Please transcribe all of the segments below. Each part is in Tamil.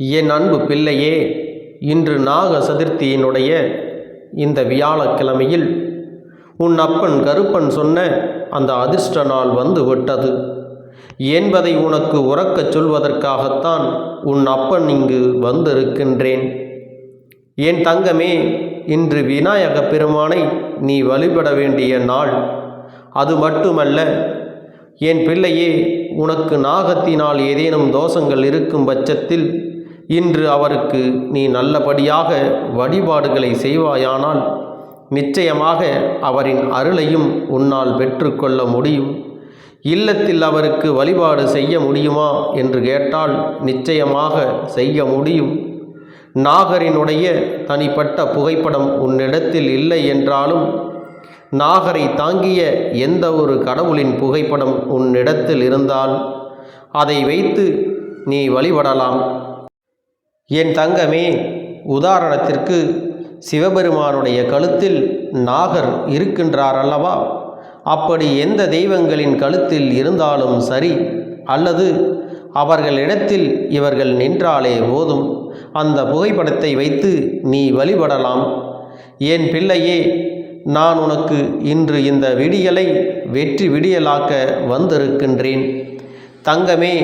என் அன்பு பிள்ளையே இன்று நாக சதுர்த்தியினுடைய இந்த வியாழக்கிழமையில் உன் அப்பன் கருப்பன் சொன்ன அந்த அதிர்ஷ்ட நாள் வந்து விட்டது. என்பதை உனக்கு உறக்கச் சொல்வதற்காகத்தான் உன் அப்பன் இங்கு வந்திருக்கின்றேன். என் தங்கமே இன்று விநாயக பெருமானை நீ வழிபட வேண்டிய நாள். அது மட்டுமல்ல என் பிள்ளையே உனக்கு நாகத்தினால் ஏதேனும் தோஷங்கள் இருக்கும் பட்சத்தில் இன்று அவருக்கு நீ நல்லபடியாக வழிபாடுகளை செய்வாயானால் நிச்சயமாக அவரின் அருளையும் உன்னால் பெற்றுக்கொள்ள முடியும். இல்லத்தில் அவருக்கு வழிபாடு செய்ய முடியுமா என்று கேட்டால் நிச்சயமாக செய்ய முடியும். நாகரினுடைய தனிப்பட்ட புகைப்படம் உன்னிடத்தில் இல்லை என்றாலும் நாகரை தாங்கிய எந்த ஒரு கடவுளின் புகைப்படம் உன்னிடத்தில் இருந்தால் அதை வைத்து நீ வழிபடலாம். என் தங்கமே உதாரணத்திற்கு சிவபெருமானுடைய கழுத்தில் நாகர் இருக்கின்றார் அல்லவா அப்படி எந்த தெய்வங்களின் கழுத்தில் இருந்தாலும் சரி அல்லது அவர்களிடத்தில் இவர்கள் நின்றாலே போதும் அந்த புகைப்படத்தை வைத்து நீ வழிபடலாம். என் பிள்ளையே நான் உனக்கு இன்று இந்த விடியலை வெற்றி விடியலாக்க வந்திருக்கின்றேன். தங்கமே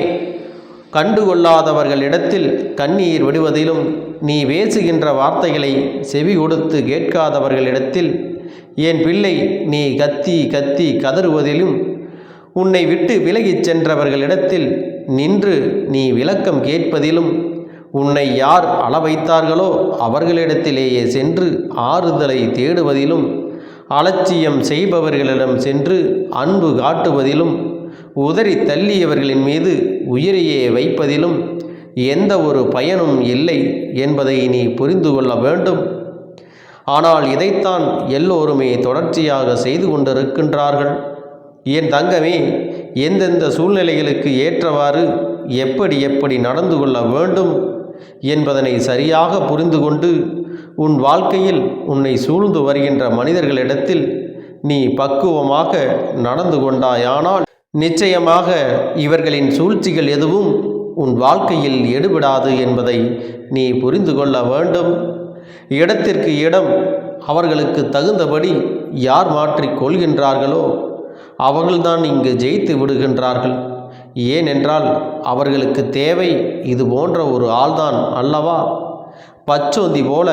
கண்டுகொள்ளாதவர்களிடத்தில் கண்ணீர் விடுவதிலும் நீ பேசுகின்ற வார்த்தைகளை செவி கொடுத்து கேட்காதவர்களிடத்தில் என் பிள்ளை நீ கத்தி கத்தி கதறுவதிலும் உன்னை விட்டு விலகிச் சென்றவர்களிடத்தில் நின்று நீ விளக்கம் கேட்பதிலும் உன்னை யார் அள வைத்தார்களோ அவர்களிடத்திலேயே சென்று ஆறுதலை தேடுவதிலும் அலட்சியம் செய்பவர்களிடம் சென்று அன்பு காட்டுவதிலும் உதறி தள்ளியவர்களின் மீது உயிரையே வைப்பதிலும் எந்த ஒரு பயனும் இல்லை என்பதை நீ புரிந்து கொள்ள வேண்டும். ஆனால் இதைத்தான் எல்லோருமே தொடர்ச்சியாக செய்து கொண்டிருக்கின்றார்கள். என் தங்கமே எந்தெந்த சூழ்நிலைகளுக்கு ஏற்றவாறு எப்படி எப்படி நடந்து கொள்ள வேண்டும் என்பதனை சரியாக புரிந்து கொண்டு உன் வாழ்க்கையில் உன்னை சூழ்ந்து வருகின்ற மனிதர்களிடத்தில் நீ பக்குவமாக நடந்து கொண்டாயானால் நிச்சயமாக இவர்களின் சூழ்ச்சிகள் எதுவும் உன் வாழ்க்கையில் எடுபடாது என்பதை நீ புரிந்து கொள்ள வேண்டும். இடத்திற்கு இடம் அவர்களுக்கு தகுந்தபடி யார் மாற்றிக் கொள்கின்றார்களோ அவர்கள்தான் இங்கு ஜெயித்து விடுகின்றார்கள். ஏனென்றால் அவர்களுக்கு தேவை இது போன்ற ஒரு ஆள்தான் அல்லவா? பச்சோந்தி போல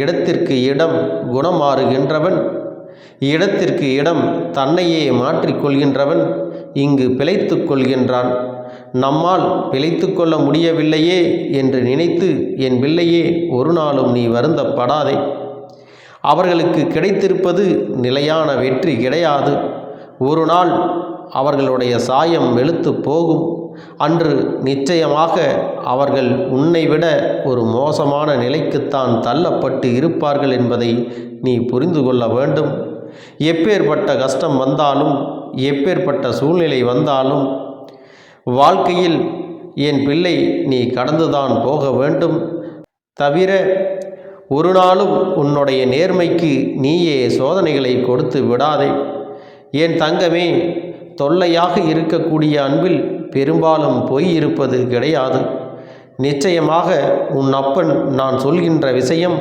இடத்திற்கு இடம் குணம் மாறுகின்றவன் இடத்திற்கு இடம் தன்னையே மாற்றிக்கொள்கின்றவன் இங்கு பிழைத்து கொள்கின்றான். நம்மால் பிழைத்து கொள்ள முடியவில்லையே என்று நினைத்து என் பிள்ளையே ஒரு நாளும் நீ வருந்தப்படாதே. அவர்களுக்கு கிடைத்திருப்பது நிலையான வெற்றி கிடையாது. ஒரு நாள் அவர்களுடைய சாயம் வெளுத்து போகும். அன்று நிச்சயமாக அவர்கள் உன்னை விட ஒரு மோசமான நிலைக்குத்தான் தள்ளப்பட்டு இருப்பார்கள் என்பதை நீ புரிந்து கொள்ள வேண்டும். எப்பேற்பட்ட கஷ்டம் வந்தாலும் எப்பேற்பட்ட சூழ்நிலை வந்தாலும் வாழ்க்கையில் என் பிள்ளை நீ கடந்துதான் போக வேண்டும். தவிர ஒரு நாளும் உன்னுடைய நேர்மைக்கு நீயே சோதனைகளை கொடுத்து விடாதே. என் தங்கமே தொல்லையாக இருக்கக்கூடிய அன்பில் பெரும்பாலும் பொய் இருப்பது கிடையாது. நிச்சயமாக உன் அப்பன் நான் சொல்கின்ற விஷயம்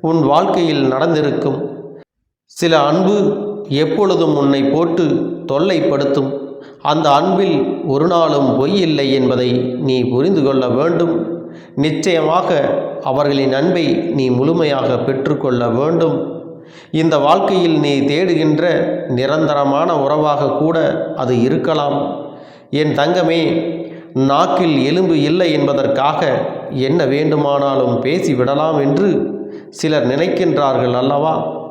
உன் வாழ்க்கையில் நடந்திருக்கும். சில அன்பு எப்பொழுதும் உன்னை போட்டு தொல்லைப்படுத்தும். அந்த அன்பில் ஒரு நாளும் பொய் இல்லை என்பதை நீ புரிந்து கொள்ள வேண்டும். நிச்சயமாக அவர்களின் அன்பை நீ முழுமையாக பெற்றுக்கொள்ள வேண்டும். இந்த வாழ்க்கையில் நீ தேடுகின்ற நிரந்தரமான உறவாக கூட அது இருக்கலாம். என் தங்கமே நாக்கில் எலும்பு இல்லை என்பதற்காக என்ன வேண்டுமானாலும் பேசிவிடலாம் என்று சிலர் நினைக்கின்றார்கள் அல்லவா?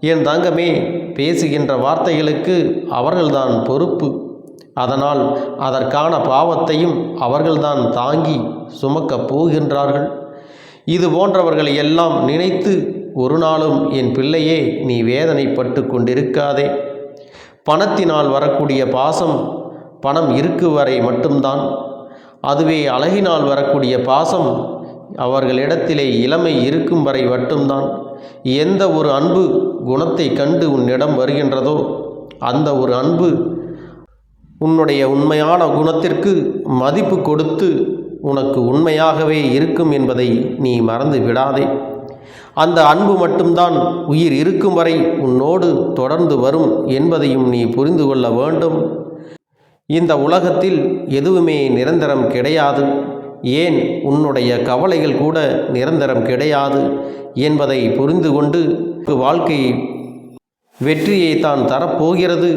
என் தங்கமே பேசுகின்ற வார்த்தைகளுக்கு அவர்கள்தான் பொறுப்பு. அதனால் அதற்கான பாவத்தையும் அவர்கள்தான் தாங்கி சுமக்கப் போகின்றார்கள். இது போன்றவர்களை எல்லாம் நினைத்து ஒரு நாளும் என் பிள்ளையே நீ வேதனைப்பட்டு கொண்டிருக்காதே. பணத்தினால் வரக்கூடிய பாசம் பணம் இருக்கு வரை மட்டும்தான். அதுவே அழகினால் வரக்கூடிய பாசம் அவர்களிடத்திலே இளமை இருக்கும் வரை மட்டும்தான். எந்த ஒரு அன்பு குணத்தை கண்டு உன்னிடம் வருகின்றதோ? அந்த ஒரு அன்பு உன்னுடைய உண்மையான குணத்திற்கு மதிப்பு கொடுத்து உனக்கு உண்மையாகவே இருக்கும் என்பதை நீ மறந்து விடாதே. அந்த அன்பு மட்டும்தான் உயிர் இருக்கும் வரை உன்னோடு தொடர்ந்து வரும் என்பதையும் நீ புரிந்து கொள்ள வேண்டும். இந்த உலகத்தில் எதுவுமே நிரந்தரம் கிடையாது. ஏன் உன்னுடைய கவலைகள் கூட நிரந்தரம் கிடையாது என்பதை புரிந்து கொண்டு வாழ்க்கை வெற்றியை தான் தரப்போகிறது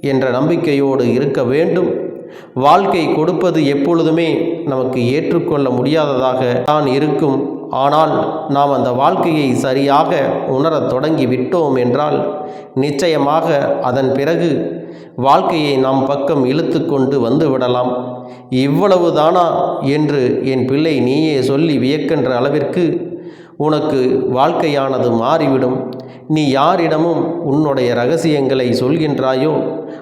என்ற நம்பிக்கையோடு இருக்க வேண்டும். வாழ்க்கை கொடுப்பது எப்பொழுதுமே நமக்கு ஏற்றுக்கொள்ள முடியாததாக தான் இருக்கும். ஆனால் நாம் அந்த வாழ்க்கையை சரியாக உணரத் தொடங்கி விட்டோம் என்றால் நிச்சயமாக அதன் பிறகு வாழ்க்கையை நாம் பக்கம் இழுத்து கொண்டு வந்து விடலாம். இவ்வளவு தானா என்று என் பிள்ளை நீயே சொல்லி வியக்கின்ற அளவிற்கு உனக்கு வாழ்க்கையானது மாறிவிடும். நீ யாரிடமும் உன்னுடைய ரகசியங்களை சொல்கின்றாயோ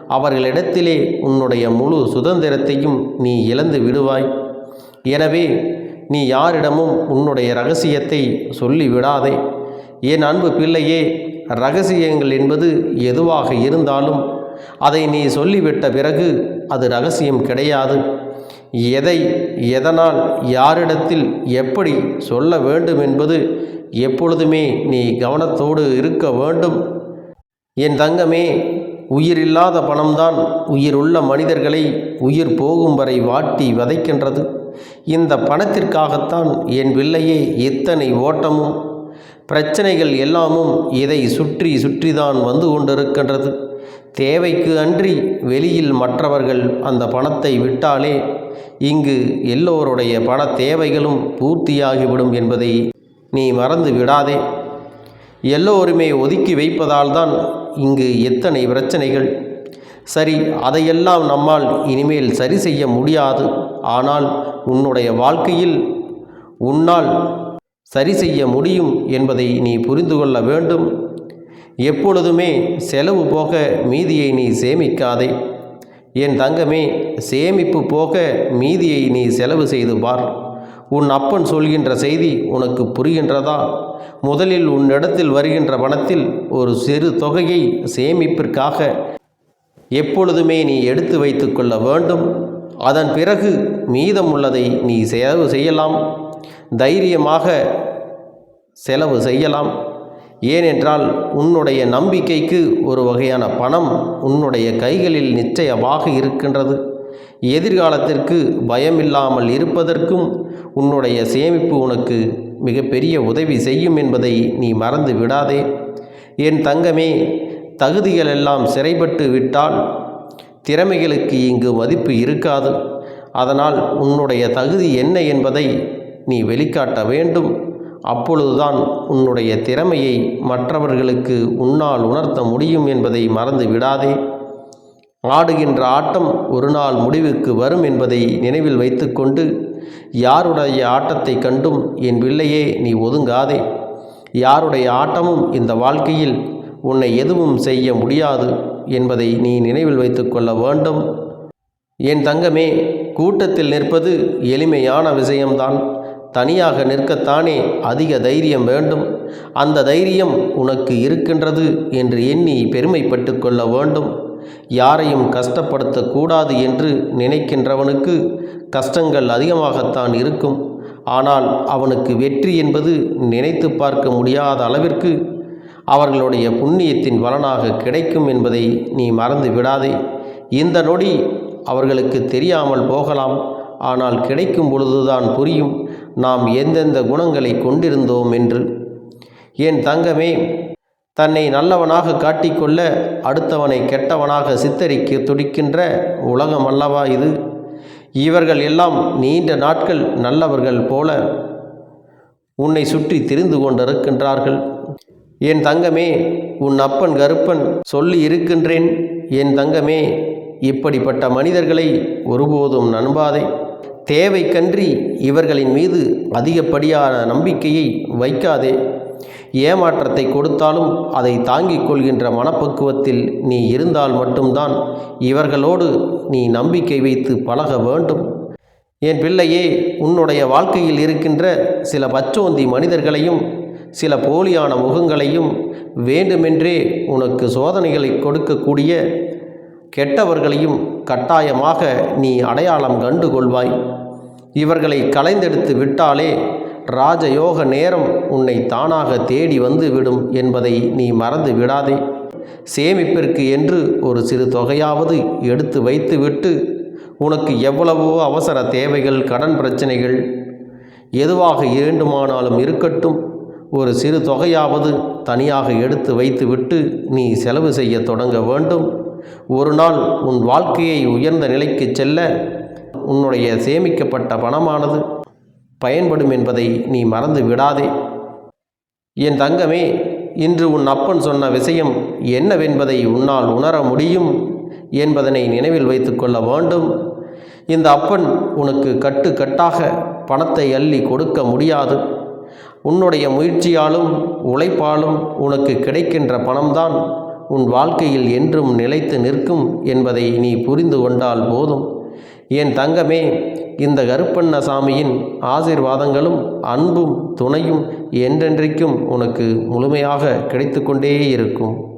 அவர்களிடத்திலே உன்னுடைய முழு சுதந்திரத்தையும் நீ இழந்து விடுவாய். எனவே நீ யாரிடமும் உன்னுடைய ரகசியத்தை சொல்லி விடாதே. என் அன்பு பிள்ளையே ரகசியங்கள் என்பது எதுவாக இருந்தாலும் அதை நீ சொல்லிவிட்ட பிறகு அது ரகசியம் கிடையாது. எதை எதனால் யாரிடத்தில் எப்படி சொல்ல வேண்டும் என்பது எப்பொழுதுமே நீ கவனத்தோடு இருக்க வேண்டும். என் தங்கமே உயிரில்லாத பணம்தான் உயிருள்ள மனிதர்களை உயிர் போகும் வரை வாட்டி வதைக்கின்றது. இந்த பணத்திற்காகத்தான் என் வில்லையே இத்தனை ஓட்டமும் பிரச்சனைகள் எல்லாமும் இதை சுற்றி சுற்றிதான் வந்து கொண்டிருக்கின்றது. தேவைக்கு அன்றி வெளியில் மற்றவர்கள் அந்த பணத்தை விட்டாலே இங்கு எல்லோருடைய பண தேவைகளும் பூர்த்தியாகிவிடும் என்பதை நீ மறந்து விடாதே. எல்லோருமே ஒதுக்கி வைப்பதால் தான் இங்கு எத்தனை பிரச்சனைகள். சரி அதையெல்லாம் நம்மால் இனிமேல் சரி செய்ய முடியாது. ஆனால் உன்னுடைய வாழ்க்கையில் உன்னால் சரி செய்ய முடியும் என்பதை நீ புரிந்து கொள்ள வேண்டும். எப்பொழுதுமே செலவு போக மீதியை நீ சேமிக்காதே. என் தங்கமே சேமிப்பு போக மீதியை நீ செலவு செய்து பார். உன் அப்பன் சொல்கின்ற செய்தி உனக்கு புரிகின்றதா? முதலில் உன்னிடத்தில் வருகின்ற பணத்தில் ஒரு சிறு தொகையை சேமிப்பிற்காக எப்பொழுதுமே நீ எடுத்து வைத்து கொள்ள வேண்டும். அதன் பிறகு மீதம் உள்ளதை நீ செலவு செய்யலாம். தைரியமாக செலவு செய்யலாம். ஏனென்றால் உன்னுடைய நம்பிக்கைக்கு ஒரு வகையான பணம் உன்னுடைய கைகளில் நிச்சயமாக இருக்கின்றது. எதிர்காலத்திற்கு பயமில்லாமல் இருப்பதற்கும் உன்னுடைய சேமிப்பு உனக்கு மிகப்பெரிய உதவி செய்யும் என்பதை நீ மறந்து விடாதே. என் தங்கமே தகுதிகள் எல்லாம் சிறைப்பட்டு விட்டால் திறமைகளுக்கு இங்கு மதிப்பு இருக்காது. அதனால் உன்னுடைய தகுதி என்ன என்பதை நீ வெளிக்காட்ட வேண்டும். அப்பொழுதுதான் உன்னுடைய திறமையை மற்றவர்களுக்கு உன்னால் உணர்த்த முடியும் என்பதை மறந்து விடாதே. ஆடுகின்ற ஆட்டம் ஒரு நாள் முடிவுக்கு வரும் என்பதை நினைவில் வைத்துக்கொண்டு யாருடைய ஆட்டத்தை கண்டும் என் பிள்ளையே நீ ஒதுங்காதே. யாருடைய ஆட்டமும் இந்த வாழ்க்கையில் உன்னை எதுவும் செய்ய முடியாது என்பதை நீ நினைவில் வைத்துக்கொள்ள வேண்டும். என் தங்கமே கூட்டத்தில் நிற்பது எளிமையான விஷயம்தான். தனியாக நிற்கத்தானே அதிக தைரியம் வேண்டும்? அந்த தைரியம் உனக்கு இருக்கின்றது என்று எண்ணி பெருமைப்பட்டு கொள்ள வேண்டும். யாரையும் கஷ்டப்படுத்தக்கூடாது என்று நினைக்கின்றவனுக்கு கஷ்டங்கள் அதிகமாகத்தான் இருக்கும். ஆனால் அவனுக்கு வெற்றி என்பது நினைத்து பார்க்க முடியாத அளவிற்கு அவர்களுடைய புண்ணியத்தின் பலனாக கிடைக்கும் என்பதை நீ மறந்து விடாதே. இந்த நொடி அவர்களுக்கு தெரியாமல் போகலாம். ஆனால் கிடைக்கும் பொழுதுதான் புரியும். நாம் எந்தெந்த குணங்களை கொண்டிருந்தோம் என்று. என் தங்கமே தன்னை நல்லவனாக காட்டிக்கொள்ள அடுத்தவனை கெட்டவனாக சித்தரிக்க துடிக்கின்ற உலகம் அல்லவா இது? இவர்கள் எல்லாம் நீண்ட நாட்கள் நல்லவர்கள் போல உன்னை சுற்றி திரிந்து கொண்டிருக்கின்றார்கள். என் தங்கமே உன் அப்பன் கருப்பன் சொல்லி இருக்கின்றேன். என் தங்கமே இப்படிப்பட்ட மனிதர்களை ஒருபோதும் நண்பாதே தேவைக்கன்றி இவர்களின் மீது அதிகப்படியான நம்பிக்கையை வைக்காதே. ஏமாற்றத்தை கொடுத்தாலும் அதை தாங்கிக் கொள்கின்ற மனப்பக்குவத்தில் நீ இருந்தால் மட்டும்தான் இவர்களோடு நீ நம்பிக்கை வைத்து பழக வேண்டும். என் பிள்ளையே உன்னுடைய வாழ்க்கையில் இருக்கின்ற சில பச்சோந்தி மனிதர்களையும் சில போலியான முகங்களையும் வேண்டுமென்றே உனக்கு சோதனைகளை கொடுக்கக்கூடிய கெட்டவர்களையும் கட்டாயமாக நீ அடையாளம் கண்டு கொள்வாய் இவர்களை களைந்தெடுத்து விட்டாலே ராஜயோக நேரம் உன்னை தானாக தேடி வந்து விடும் என்பதை நீ மறந்து விடாதே. சேமிப்பிற்கு என்று ஒரு சிறு தொகையாவது எடுத்து வைத்துவிட்டு உனக்கு எவ்வளவோ அவசர தேவைகள் கடன் பிரச்சனைகள் எதுவாக வேண்டுமானாலும் இருக்கட்டும் ஒரு சிறு தொகையாவது தனியாக எடுத்து வைத்துவிட்டு நீ செலவு செய்ய தொடங்க வேண்டும். ஒரு நாள் உன் வாழ்க்கையை உயர்ந்த நிலைக்கு செல்ல உன்னுடைய சேமிக்கப்பட்ட பணமானது பயன்படும் என்பதை நீ மறந்து விடாதே. என் தங்கமே இன்று உன் அப்பன் சொன்ன விஷயம் என்னவென்பதை உன்னால் உணர முடியும் என்பதனை நினைவில் வைத்துக்கொள்ள வேண்டும். இந்த அப்பன் உனக்கு கட்டு கட்டாக பணத்தை அள்ளி கொடுக்க முடியாது. உன்னுடைய முயற்சியாலும் உழைப்பாலும் உனக்கு கிடைக்கின்ற பணம்தான். உன் வாழ்க்கையில் என்றும் நிலைத்து நிற்கும் என்பதை நீ புரிந்து கொண்டால் போதும். என் தங்கமே இந்த கருப்பண்ண சாமியின் ஆசீர்வாதங்களும் அன்பும் துணையும் என்றென்றைக்கும் உனக்கு முழுமையாக கிடைத்து கொண்டே இருக்கும்.